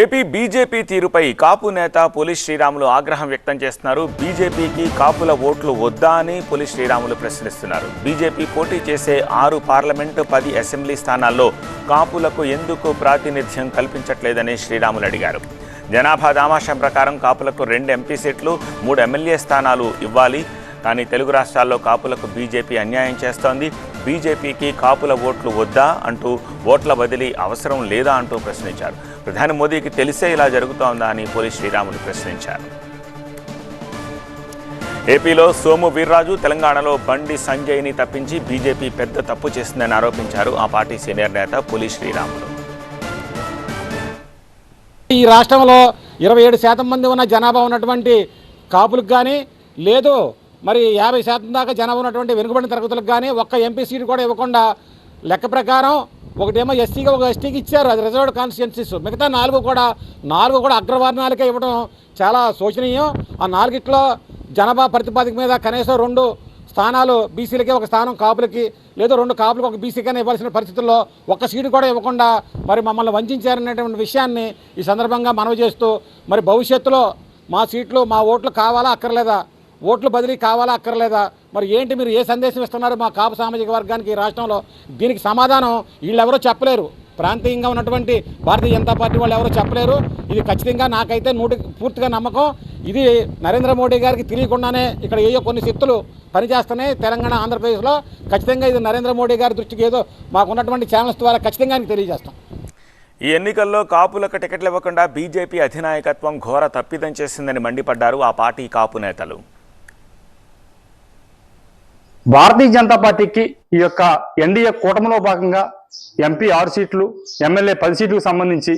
AP BJP తీరుపై కాపు నేత పులి శ్రీరాములు ఆగ్రహం వ్యక్తం చేస్తున్నారు. బీజేపీకి కాపుల ఓట్లు వద్దా అని పులి శ్రీరాములు ప్రశ్నిస్తున్నారు. బీజేపీ పోటీ చేసే ఆరు పార్లమెంటు పది అసెంబ్లీ స్థానాల్లో కాపులకు ఎందుకు ప్రాతినిధ్యం కల్పించట్లేదని శ్రీరాములు అడిగారు. జనాభా దామాషం ప్రకారం కాపులకు రెండు ఎంపీ సీట్లు మూడు ఎమ్మెల్యే స్థానాలు ఇవ్వాలి. కానీ తెలుగు రాష్ట్రాల్లో కాపులకు బీజేపీ అన్యాయం చేస్తోంది. బీజేపీకి కాపుల ఓట్లు వద్దా అంటూ ఓట్ల బదిలీ అవసరం లేదా అంటూ ప్రశ్నించారు. ప్రధాని మోదీకి తెలిసే ఇలా జరుగుతోందా అని పోలీస్ శ్రీరాములు ప్రశ్నించారు. ఏపీలో సోము వీర్రాజు తెలంగాణలో బండి సంజయ్ని తప్పించి బీజేపీ పెద్ద తప్పు చేసిందని ఆరోపించారు ఆ పార్టీ సీనియర్ నేత పులి శ్రీరాములు. ఈ రాష్ట్రంలో ఇరవై ఏడు శాతం మంది ఉన్న జనాభా ఉన్నటువంటి కాపులకు కానీ లేదు మరి యాభై శాతం దాకా జనాభా ఉన్నటువంటి వెనుకబడిన తరగతులకు కానీ ఒక్క ఎంపీ సీటు కూడా ఇవ్వకుండా లెక్క ప్రకారం ఒకటేమో ఎస్సీగా ఒక ఎస్టీకి ఇచ్చారు. అది రిజర్వ్డ్ కాన్స్టిట్యున్సీస్ మిగతా నాలుగు కూడా నాలుగు కూడా అగ్రవర్ణాలకే ఇవ్వడం చాలా శోచనీయం. ఆ నాలుగిట్లో జనాభా ప్రతిపాదిక మీద కనీసం రెండు స్థానాలు బీసీలకి ఒక స్థానం కాపులకి లేదా రెండు కాపులకు ఒక బీసీకైనా ఇవ్వాల్సిన పరిస్థితుల్లో ఒక్క సీటు కూడా ఇవ్వకుండా మరి మమ్మల్ని వంచారనేటువంటి విషయాన్ని ఈ సందర్భంగా మనవి చేస్తూ మరి భవిష్యత్తులో మా సీట్లు మా ఓట్లు కావాలా అక్కర్లేదా? ఓట్లు బదిలీ కావాలా అక్కర్లేదా? మరి ఏంటి మీరు ఏ సందేశం ఇస్తున్నారు మా కాపు సామాజిక వర్గానికి ఈ రాష్ట్రంలో? దీనికి సమాధానం వీళ్ళెవరో చెప్పలేరు. ప్రాంతీయంగా ఉన్నటువంటి భారతీయ జనతా పార్టీ వాళ్ళు ఎవరో చెప్పలేరు. ఇది ఖచ్చితంగా నాకైతే నూటి పూర్తిగా నమ్మకం. ఇది నరేంద్ర మోడీ గారికి తెలియకుండానే ఇక్కడ ఏయో కొన్ని శక్తులు పనిచేస్తున్నాయి తెలంగాణ ఆంధ్రప్రదేశ్లో. ఖచ్చితంగా ఇది నరేంద్ర మోడీ గారి దృష్టికి ఏదో మాకున్నటువంటి ఛానల్స్ ద్వారా ఖచ్చితంగా తెలియజేస్తాం. ఈ ఎన్నికల్లో కాపులకు టికెట్లు ఇవ్వకుండా బీజేపీ అధినాయకత్వం ఘోర తప్పిదం చేసిందని మండిపడ్డారు ఆ పార్టీ కాపు నేతలు. భారతీయ జనతా పార్టీకి ఈ యొక్క ఎన్డీఏ కూటమిలో భాగంగా ఎంపీ ఆరు సీట్లు ఎమ్మెల్యే పది సీట్లకు సంబంధించి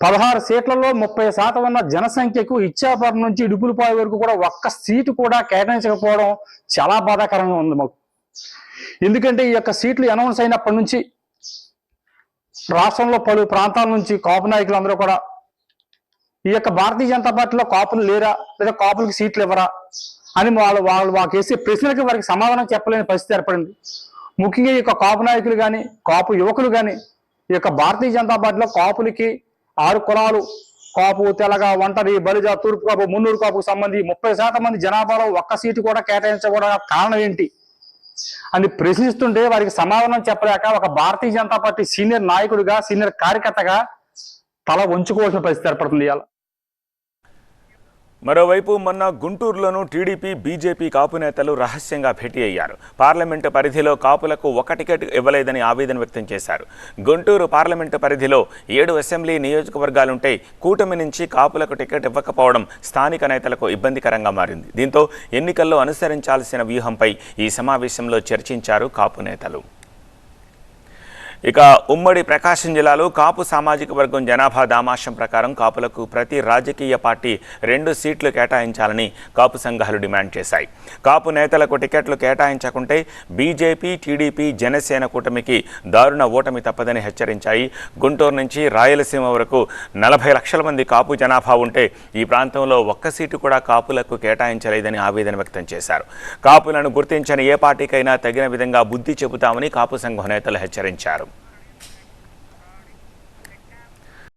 పదహారు సీట్లలో ముప్పై శాతం ఉన్న జనసంఖ్యకు ఇచ్చాపురం నుంచి ఇడుపులపాయ వరకు కూడా ఒక్క సీటు కూడా కేటాయించకపోవడం చాలా బాధాకరంగా ఉంది మాకు. ఎందుకంటే ఈ యొక్క సీట్లు అనౌన్స్ అయినప్పటి నుంచి రాష్ట్రంలో పలు ప్రాంతాల నుంచి కాపు నాయకులు అందరూ కూడా ఈ యొక్క భారతీయ జనతా పార్టీలో కాపులు లేరా లేదా కాపులకు సీట్లు ఇవ్వరా అని వాళ్ళు వాళ్ళు వాళ్ళకి వేసే ప్రశ్నలకి వారికి సమాధానం చెప్పలేని పరిస్థితి ఏర్పడింది. ముఖ్యంగా ఈ యొక్క కాపు నాయకులు కానీ కాపు యువకులు కానీ ఈ యొక్క భారతీయ జనతా పార్టీలో కాపులకి ఆరు కులాలు కాపు తెలగ ఒంటరి బలిజ తూర్పు కాపు మున్నూరు కాపుకు సంబంధించి ముప్పై శాతం మంది జనాభాలో ఒక్క సీటు కూడా కేటాయించకూడదు కారణం ఏంటి? అని ప్రశ్నిస్తుంటే వారికి సమాధానం చెప్పలేక ఒక భారతీయ జనతా పార్టీ సీనియర్ నాయకుడిగా సీనియర్ కార్యకర్తగా తల వంచుకోవాల్సిన పరిస్థితి ఏర్పడుతుంది ఇవాళ. మరోవైపు మొన్న గుంటూరులోనూ టీడీపీ బీజేపీ కాపు నేతలు రహస్యంగా భేటీ అయ్యారు. పార్లమెంటు పరిధిలో కాపులకు ఒక టికెట్ ఇవ్వలేదని ఆవేదన వ్యక్తం చేశారు. గుంటూరు పార్లమెంటు పరిధిలో ఏడు అసెంబ్లీ నియోజకవర్గాలుంటే కూటమి నుంచి కాపులకు టికెట్ ఇవ్వకపోవడం స్థానిక నేతలకు ఇబ్బందికరంగా మారింది. దీంతో ఎన్నికల్లో అనుసరించాల్సిన వ్యూహంపై ఈ సమావేశంలో చర్చించారు కాపు నేతలు. ఇక ఉమ్మడి ప్రకాశం జిల్లాలో కాపు సామాజిక వర్గం జనాభా దామాషం ప్రకారం కాపులకు ప్రతి రాజకీయ పార్టీ రెండు సీట్లు కేటాయించాలని కాపు సంఘాలు డిమాండ్ చేశాయి. కాపు నేతలకు టికెట్లు కేటాయించకుంటే బీజేపీ టీడీపీ జనసేన కూటమికి దారుణ ఓటమి తప్పదని హెచ్చరించాయి. గుంటూరు నుంచి రాయలసీమ వరకు నలభై లక్షల మంది కాపు జనాభా ఉంటే ఈ ప్రాంతంలో ఒక్క సీటు కూడా కాపులకు కేటాయించలేదని ఆవేదన వ్యక్తం చేశారు. కాపులను గుర్తించని ఏ పార్టీకైనా తగిన విధంగా బుద్ధి చెబుతామని కాపు సంఘం నేతలు హెచ్చరించారు.